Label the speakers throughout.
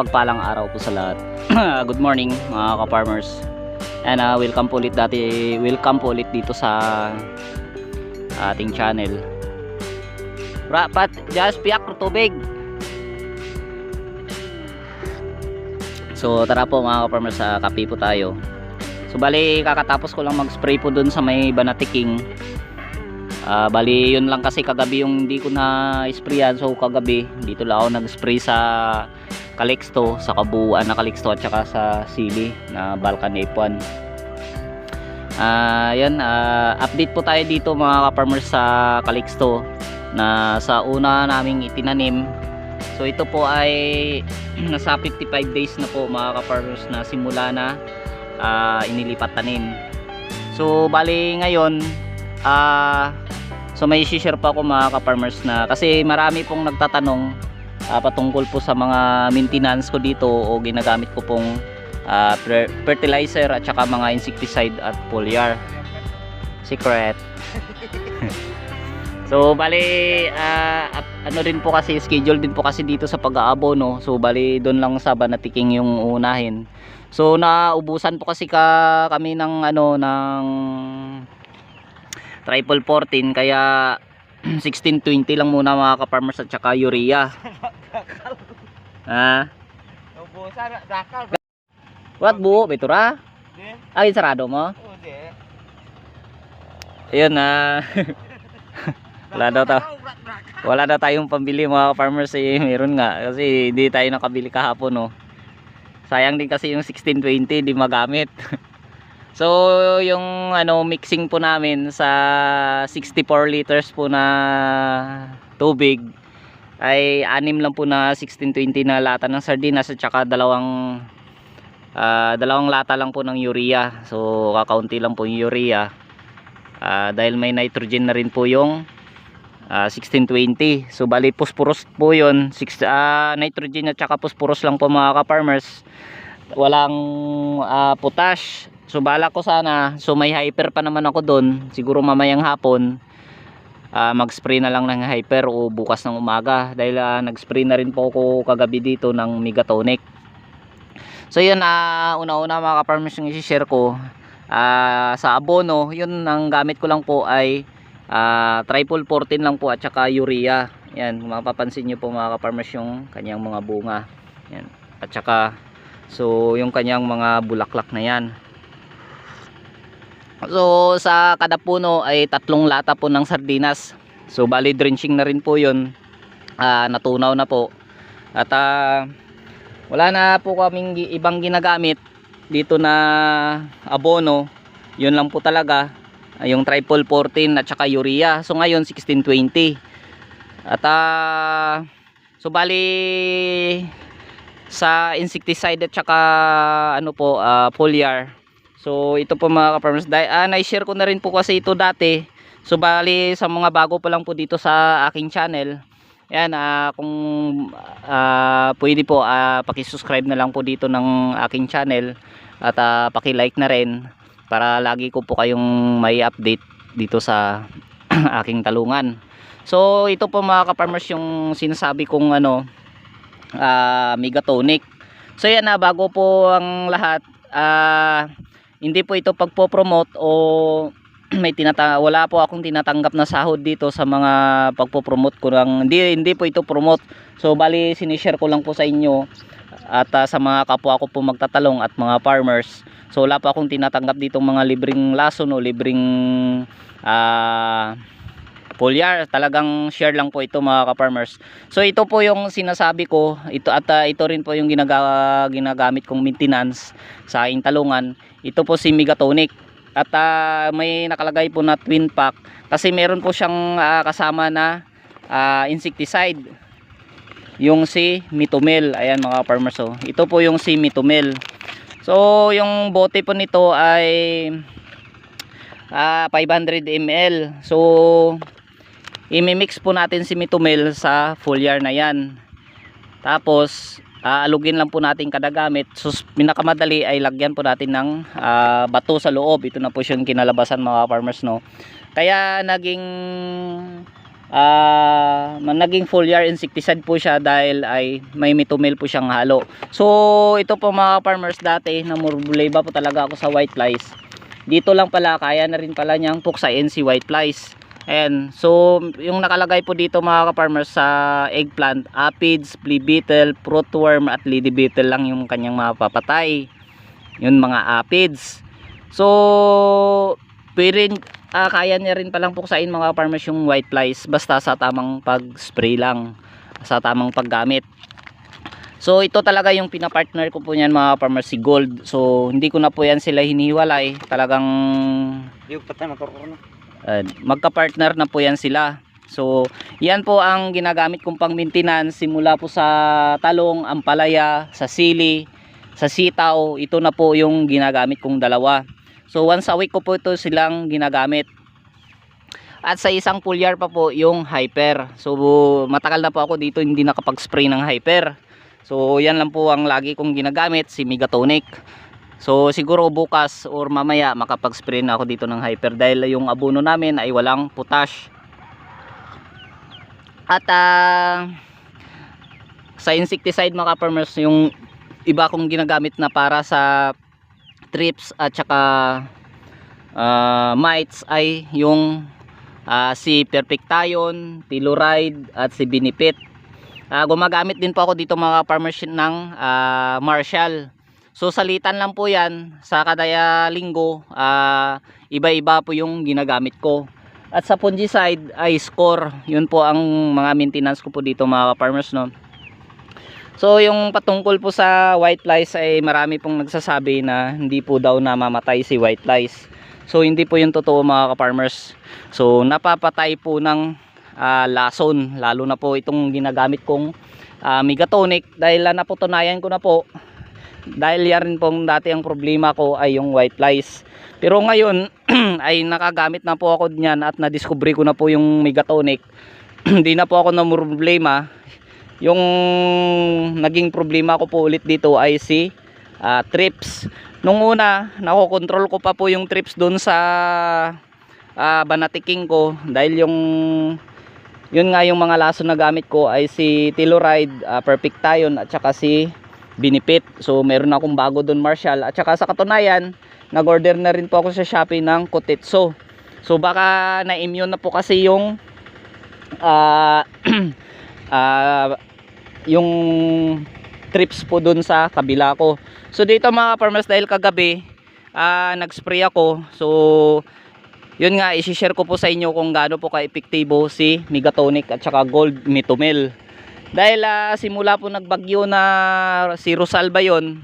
Speaker 1: Mapagpalang araw po sa lahat. Good morning mga ka-farmers. And uh, welcome po ulit dati, welcome po ulit dito sa ating channel. Rapat, just piyak tubig. So tara po mga ka-farmers sa kape po tayo. So bali kakatapos ko lang mag-spray po dun sa may banatiking. Ah, bali yun lang kasi kagabi yung hindi ko na sprayan so kagabi dito lang ako nag-spray sa Calixto sa kabuuan na Calixto at saka sa Sili na Balkan F1 ah yan ah, update po tayo dito mga ka-farmers sa Calixto na sa una naming itinanim. So ito po ay nasa 55 days na po mga ka-farmers na simula na ah, inilipat tanim. So bali ngayon ah So may share pa ako mga ka-farmers na kasi marami pong nagtatanong ah, patungkol po sa mga maintenance ko dito o ginagamit ko pong ah, fer- fertilizer at saka mga insecticide at foliar. Secret. so bali ah, ap- ano din po kasi schedule din po kasi dito sa pag-aabono. So bali doon lang sa Banatiking yung unahin. So naubusan po kasi ka kami ng ano ng triple 14 kaya 1620 lang muna mga ka-farmers at saka urea. Ha?
Speaker 2: Ubusan, dakal.
Speaker 1: what buo? Betura
Speaker 2: Di,
Speaker 1: ay sarado mo?
Speaker 2: Hindi.
Speaker 1: ayun na Wala daw ta- wala na tayong pambili mga farmers eh. Meron nga. Kasi hindi tayo nakabili kahapon no sayang din kasi yung 1620 di magamit so yung ano mixing po namin sa 64 liters po na tubig ay anim lang po na 1620 na lata ng sardinas at saka dalawang ah, dalawang lata lang po ng urea. So kakaunti lang po yung urea. Ah, dahil may nitrogen na rin po yung ah, 1620 so bali phosphorus po yun. Six, ah, nitrogen at saka phosphorus lang po mga ka-farmers. Walang ah, potash so bala ko sana. So may hyper pa naman ako doon siguro mamayang hapon ah, mag-spray na lang ng hyper o bukas ng umaga. Dahil ah, nag-spray na rin po ako kagabi dito ng megatonic. So yun ah, una-una mga ka-farmers yung isi-share ko Ah, sa abono yun ang gamit ko lang po ay ah, triple 14 lang po at saka urea. Yan mapapansin nyo po mga ka-farmers yung kanyang mga bunga. Yan at saka so yung kanyang mga bulaklak na yan so sa kada puno ay tatlong lata po ng sardinas. So bali drenching na rin po yun. Ah, natunaw na po. At ah, wala na po kaming ibang ginagamit dito na abono. Yun lang po talaga. Ah, yung triple 14 at saka urea. So ngayon 1620 at ah so bali sa insecticide at saka ano po ah, foliar so ito po mga ka-farmers ah, na-share ko na rin po kasi ito dati so bali sa mga bago pa lang po dito sa aking channel yan ah kung ah, pwede po ah, paki-subscribe na lang po dito ng aking channel at ah, paki-like na rin para lagi ko po kayong may update dito sa aking talungan. So ito po mga ka-farmers yung sinasabi kong ano ah, megatonic. So yan na bago po ang lahat ah, hindi po ito pagpo-promote o may tinata wala po akong tinatanggap na sahod dito sa mga pagpo-promote ko ng hindi hindi po ito promote. So bali sinishare ko lang po sa inyo at ah, sa mga kapwa ko po magtatalong at mga farmers. So wala pa akong tinatanggap dito mga libreng lason o libreng ah foliar. Talagang share lang po ito mga ka-farmers. So ito po yung sinasabi ko, ito at ah, ito rin po yung ginaga, ginagamit kong maintenance sa aking talungan. Ito po si Megatonic. At ah, may nakalagay po na twin pack kasi meron po siyang ah, kasama na ah, insecticide yung si Mitomel ayan mga farmers oh. ito po yung si Mitomel so yung bote po nito ay ah, 500 ml so imimix po natin si Mitomel sa foliar na yan tapos aalugin lang po natin kada gamit so pinakamadali ay lagyan po natin ng ah, bato sa loob ito na po yung kinalabasan mga farmers no kaya naging ah naging foliar insecticide po siya dahil ay may mitomil po siyang halo. So ito po mga farmers dati na problema po talaga ako sa white flies. Dito lang pala kaya na rin pala niyang puksain si white flies. Ayan. So yung nakalagay po dito mga farmers sa eggplant, aphids, flea beetle, fruitworm at lady beetle lang yung kanyang mapapatay. Yun mga aphids. So pwede ah, kaya niya rin palang puksain mga farmers yung white flies basta sa tamang pag-spray lang sa tamang paggamit so ito talaga yung pinapartner ko po niyan mga farmers si gold so hindi ko na po yan sila hinihiwalay talagang
Speaker 2: Yung patay motor ko na.
Speaker 1: Magka-partner na po yan sila. So yan po ang ginagamit kong pang maintenance simula po sa talong, ampalaya, sa sili sa sitaw, ito na po yung ginagamit kong dalawa. So once a week ko po ito silang ginagamit. At sa isang pulyar pa po yung hyper. So matagal na po ako dito hindi nakapag-spray ng hyper. So yan lang po ang lagi kong ginagamit si Megatonic So siguro bukas or mamaya makapag-spray na ako dito ng hyper dahil yung abono namin ay walang potash. At ah, sa insecticide mga farmers yung iba kong ginagamit na para sa trips at saka ah, mites ay yung ah, si Perfectayon, Telluride at si Benefit. Ah, gumagamit din po ako dito mga farmers ng ah, Marshall. So salitan lang po yan sa kadaya linggo ah, iba-iba po yung ginagamit ko. At sa fungicide ay score. Yun po ang mga maintenance ko po dito mga farmers no. So yung patungkol po sa white flies ay marami pong nagsasabi na hindi po daw namamatay si white flies. So hindi po yung totoo mga farmers. So napapatay po ng ah, lason lalo na po itong ginagamit kong ah, megatonic dahil ah, napatunayan ko na po dahil yan rin pong dati ang problema ko ay yung white flies pero ngayon ay nakagamit na po ako niyan at nadiscovery ko na po yung megatonic. Hindi na po ako na problema yung naging problema ko po ulit dito ay si ah, trips. Nung una nakokontrol ko pa po yung trips doon sa ah, banatiking ko. Dahil yung yun nga yung mga laso na gamit ko ay si Telluride, uh, Perfectayon at saka si Benefit. So meron akong bago doon Marshall at saka sa katunayan nag-order na rin po ako sa Shopee ng Kotetsu. So baka na-immune na po kasi yung ah ah, yung trips po doon sa kabila ko. So dito mga farmers dahil kagabi ah, nag-spray ako. So yun nga i-share ko po sa inyo kung gaano po ka-epektibo si Megatonic at saka Gold Mitomel. Dahil ah, simula po nagbagyo na si Rosalba yon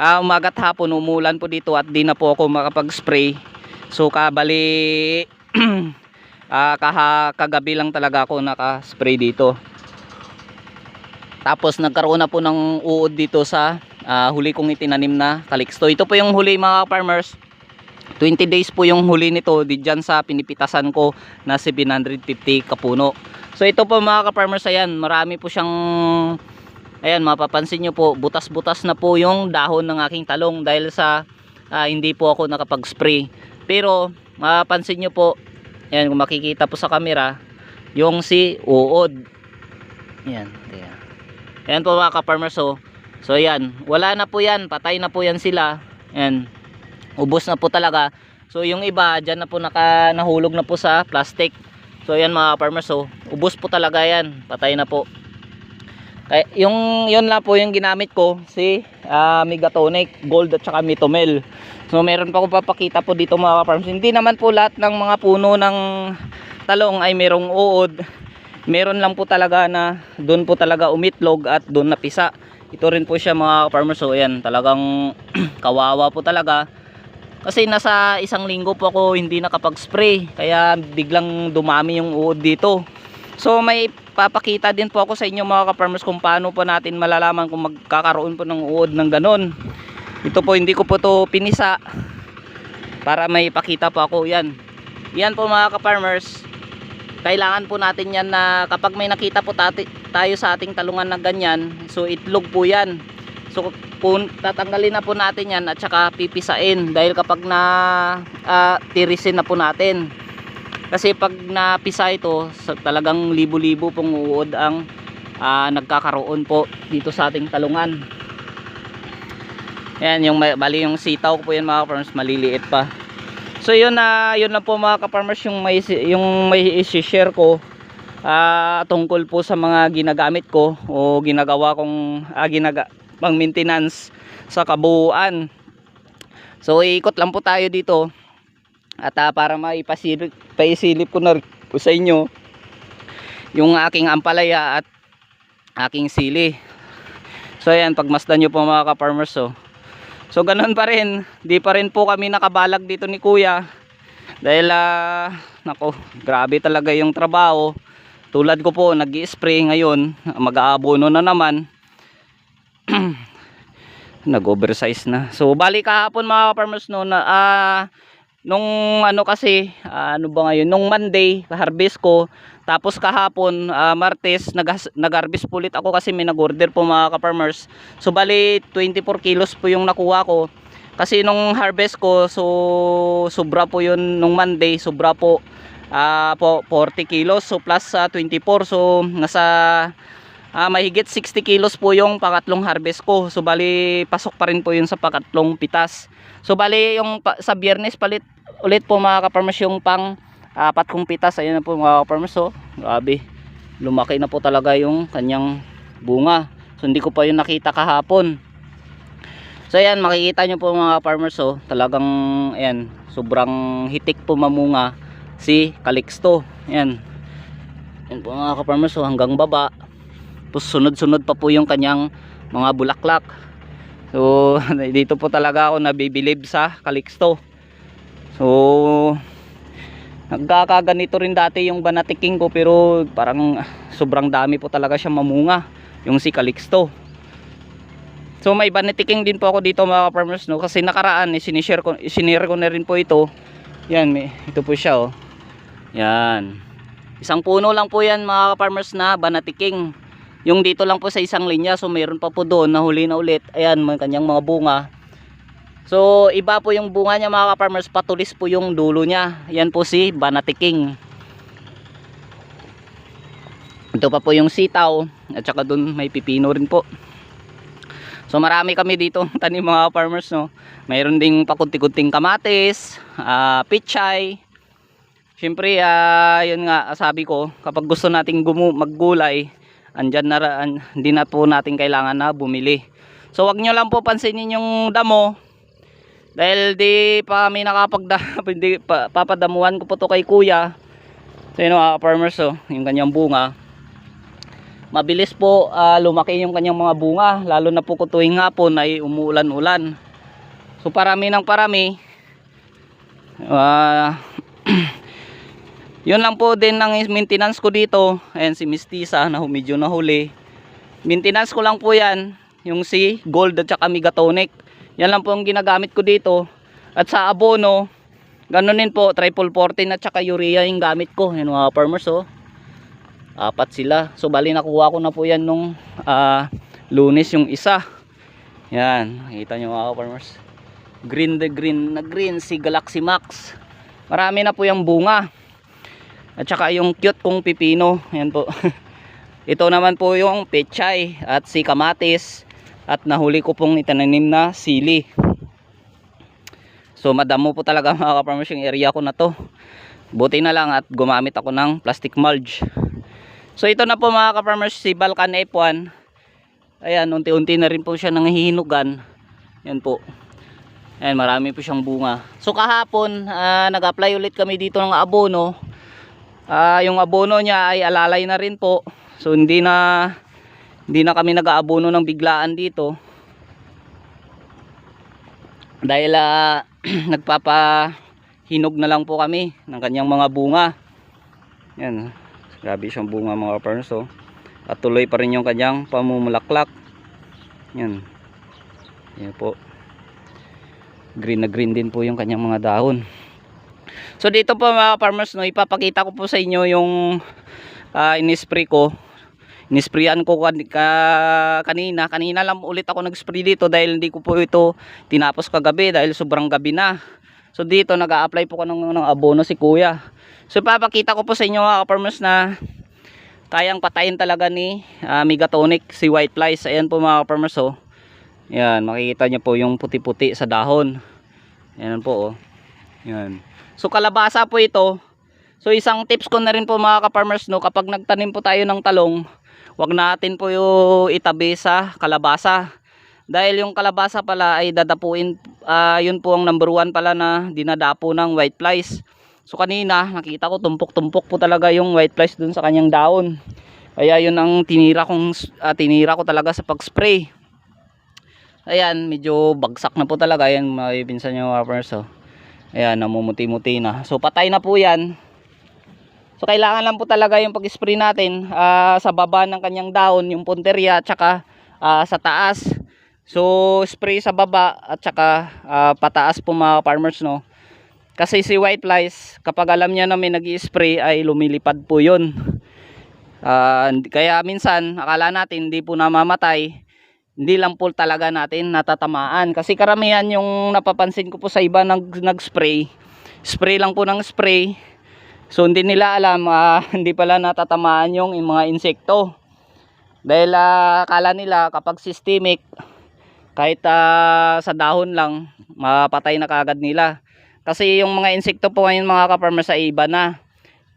Speaker 1: ah, umagat hapon umulan po dito at di na po ako makapag-spray. So kabali ah, kaha, kagabi lang talaga ako naka-spray dito. Tapos nagkaroon na po ng uod dito sa ah, huli kong itinanim na kaliksto. Ito po yung huli mga farmers. 20 days po yung huli nito di dyan sa pinipitasan ko na 750 kapuno. So ito po mga ka-farmers ayan, marami po siyang ayan mapapansin nyo po butas-butas na po yung dahon ng aking talong dahil sa ah, hindi po ako nakapag-spray. Pero mapapansin nyo po ayan kung makikita po sa camera yung si uod. Ayan, ayan. Ayan po mga ka-farmers oh. So ayan, wala na po yan, patay na po yan sila. Ayan ubos na po talaga so yung iba dyan na po naka, nahulog na po sa plastic so yan mga farmers so ubos po talaga yan. Patay na po. Kaya yung yun lang po yung ginamit ko. Si ah, Megatonic Gold at saka Mitomel. So meron pa ko papakita po dito mga farmers hindi naman po lahat ng mga puno ng talong ay merong uod. Meron lang po talaga na doon po talaga umitlog at doon napisa. Ito rin po siya mga farmers so yan talagang kawawa po talaga kasi nasa isang linggo po ako hindi nakapag-spray kaya biglang dumami yung uod dito. So may papakita din po ako sa inyo mga ka-farmers kung paano po natin malalaman kung magkakaroon po ng uod ng ganon. Ito po hindi ko po to pinisa para may pakita po ako yan. Yan po mga ka-farmers. Kailangan po natin yan na kapag may nakita po tayo sa ating talungan na ganyan, so itlog po yan. So kung tatanggalin na po natin yan at saka pipisain dahil kapag na ah, tirisin na po natin Kasi pag napisa ito, talagang libo-libo pong uod ang ah, nagkakaroon po dito sa ating talungan. Yan, yung bali yung sitaw po yan mga farmers, maliliit pa. So yun na, yun lang po mga ka-farmers yung may yung may i-share ko ah, tungkol po sa mga ginagamit ko o ginagawa kong ah, ginaga pang maintenance sa kabuuan. So ikot lang po tayo dito. At ah, para maipasilip paisilip ko na po sa inyo yung aking ampalaya at aking sili. So ayan, pagmasdan nyo po mga ka-farmers oh. So ganun pa rin, di pa rin po kami nakabalag dito ni Kuya. Dahil ah, nako, grabe talaga yung trabaho. Tulad ko po, nag-spray ngayon, mag-aabono na naman. Nag-oversize na. So bali kahapon mga farmers no na ah, nung ano kasi, ah, ano ba ngayon, nung Monday, harvest ko. Tapos kahapon, ah, Martes, nag- nag-harvest ulit ako kasi may nag-order po mga ka-farmers. So bali 24 kilos po yung nakuha ko. Kasi nung harvest ko, so sobra po yun nung Monday, sobra po ah, po 40 kilos. So plus sa 24, so nasa ah, mahigit 60 kilos po yung pangatlong harvest ko. So bali pasok pa rin po yun sa pangatlong pitas. So bali yung sa biyernes palit ulit po mga ka-farmers yung pang apat kong pitas. Ayun na po mga ka-farmers. So grabe. Lumaki na po talaga yung kanyang bunga. So hindi ko pa yun nakita kahapon. So ayan makikita nyo po mga farmers oh, talagang ayan, sobrang hitik po mamunga si Calixto. Ayan. Ayan po mga ka-farmers oh, hanggang baba. Tapos sunod-sunod pa po yung kanyang mga bulaklak. So dito po talaga ako nabibilib sa Calixto. So nagkakaganito rin dati yung banatiking ko pero parang sobrang dami po talaga siya mamunga yung si Calixto. So may banatiking din po ako dito mga farmers no kasi nakaraan eh, sinishare ko isinare ko na rin po ito. Yan may ito po siya oh. Yan. Isang puno lang po yan mga farmers na banatiking. Yung dito lang po sa isang linya so mayroon pa po doon na huli na ulit. Ayan may kanyang mga bunga. So iba po yung bunga niya mga farmers patulis po yung dulo niya. Yan po si banatiking. Ito pa po yung sitaw at saka doon may pipino rin po. So marami kami dito tanim mga farmers no. Mayroon ding pakunti-kunting kamatis, ah, pichay. Siyempre ah, yun nga sabi ko kapag gusto nating gumu maggulay, andyan na an- hindi na po natin kailangan na bumili. So wag nyo lang po pansinin yung damo. Dahil di pa kami nakapagda hindi pa, papadamuhan ko po to kay kuya. So yun mga farmers oh, yung kanyang bunga mabilis po ah, lumaki yung kanyang mga bunga lalo na po kung tuwing hapon ay umuulan-ulan so parami ng parami Ah, yun lang po din ang maintenance ko dito. Ayan si Mistisa na medyo nahuli. Maintenance ko lang po yan. Yung si Gold at saka Megatonic. Yan lang po ang ginagamit ko dito. At sa abono ganun din po triple 14 at saka urea yung gamit ko. Yan mga farmers oh. Apat sila. So bali nakuha ko na po yan nung ah, lunes yung isa. Yan nakita nyo mga farmers. Green the green na green si Galaxy Max. Marami na po yung bunga at saka yung cute kong pipino yan po ito naman po yung pechay at si kamatis at nahuli ko pong itananim na sili so madamo po talaga mga farmers yung area ko na to buti na lang at gumamit ako ng plastic mulch So ito na po mga ka-farmers si Balkan F1. Ayan, unti-unti na rin po siya nanghihinugan. Yan po. Ayan, marami po siyang bunga. So kahapon, ah, nag-apply ulit kami dito ng abono. Ah, yung abono niya ay alalay na rin po. So hindi na hindi na kami nag-aabono ng biglaan dito. Dahil ah, nagpapahinog na lang po kami ng kanyang mga bunga. Yan. Grabe siyang bunga mga farmers oh. At tuloy pa rin yung kanyang pamumulaklak. Yan. Yan po. Green na green din po yung kanyang mga dahon. So dito po mga farmers no, ipapakita ko po sa inyo yung uh, inispray ko. Inisprayan ko kan ka, kanina. Kanina lang ulit ako nag-spray dito dahil hindi ko po ito tinapos kagabi dahil sobrang gabi na. So dito nag-a-apply po ko ng, ng abono si kuya. So papakita ko po sa inyo mga farmers na kayang patayin talaga ni ah, Megatonic si white flies. Ayan po mga farmers oh. Yan, makikita niyo po yung puti-puti sa dahon. Yan po oh. Yan. So kalabasa po ito. So isang tips ko na rin po mga ka-farmers no, kapag nagtanim po tayo ng talong, wag natin po yung itabi sa kalabasa. Dahil yung kalabasa pala ay dadapuin, ah, yun po ang number one pala na dinadapo ng white flies. So kanina, nakita ko tumpok-tumpok po talaga yung white flies dun sa kanyang daon. Kaya yun ang tinira kong ah, tinira ko talaga sa pag-spray. Ayan, medyo bagsak na po talaga. Ayan, mabibinsan nyo mga farmers. Oh. Ayan, namumuti-muti na. So patay na po yan. So kailangan lang po talaga yung pag-spray natin ah, sa baba ng kanyang daon, yung punteriya at saka ah, sa taas. So spray sa baba at saka ah, pataas po mga farmers no. Kasi si white flies, kapag alam niya na may nag-spray ay lumilipad po 'yun. Hindi- kaya minsan akala natin hindi po namamatay. Hindi lang po talaga natin natatamaan kasi karamihan yung napapansin ko po sa iba nag nag-spray. Spray lang po ng spray. So hindi nila alam ah, hindi pala natatamaan yung, yung mga insekto. Dahil ah, akala nila kapag systemic kahit ah, sa dahon lang mapatay na kagad nila. Kasi yung mga insekto po ngayon mga kaparmer sa iba na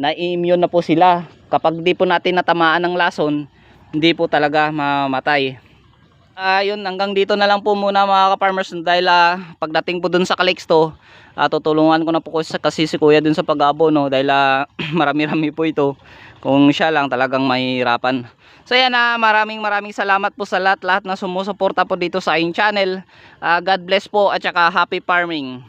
Speaker 1: na-immune na po sila. Kapag di po natin natamaan ng lason, hindi po talaga mamatay. Ayun, hanggang dito na lang po muna mga ka-farmers dahil ah, pagdating po dun sa Calixto, ah, tutulungan ko na po kasi, kasi si Kuya dun sa pag-abono dahil ah, marami-rami po ito. Kung siya lang talagang mahirapan. So yan na, maraming maraming salamat po sa lahat-lahat na sumusuporta po dito sa aking channel. Ah, God bless po at saka happy farming.